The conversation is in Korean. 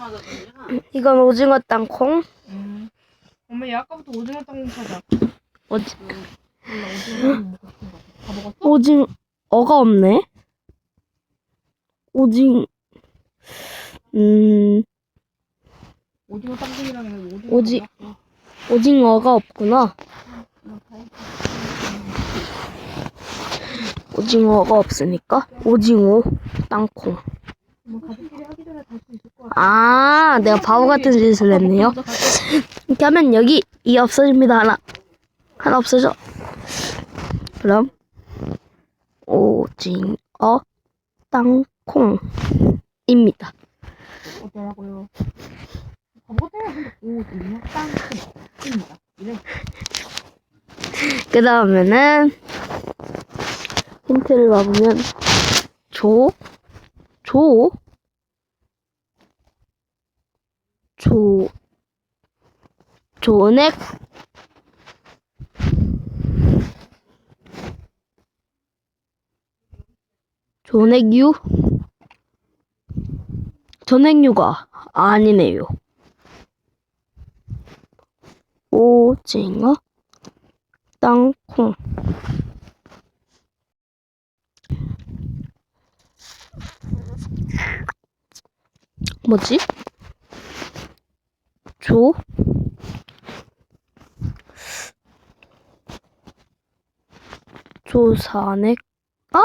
그냥. 이건 오징어 땅콩. 음. 엄마 얘 아까부터 오징어 땅콩 찾아. 오지, 몰라 오징어 땅콩 먹고 싶은 거. 다 먹었어? 오징 어가 없네. 오징, 음, 오징어 땅콩이랑 해서 오징어. 오지- 몰랐어. 오징어가 없구나. 오징어가 없으니까 오징어 땅콩. 뭐 가족끼리 아. 아, 내가 바보 같은 짓을 했네요. 이렇게 하면 여기 이 없어집니다 하나 하나 없어져 그럼 오징어 땅콩입니다 어쩌라고요? 바보 오징어 땅콩입니다. 그 다음에는 힌트를 봐보면 조, 조, 조, 조넥, 조넥유, 조넥유가 아니네요. 오징어, 땅콩. 뭐지? 조? 조산액? 아!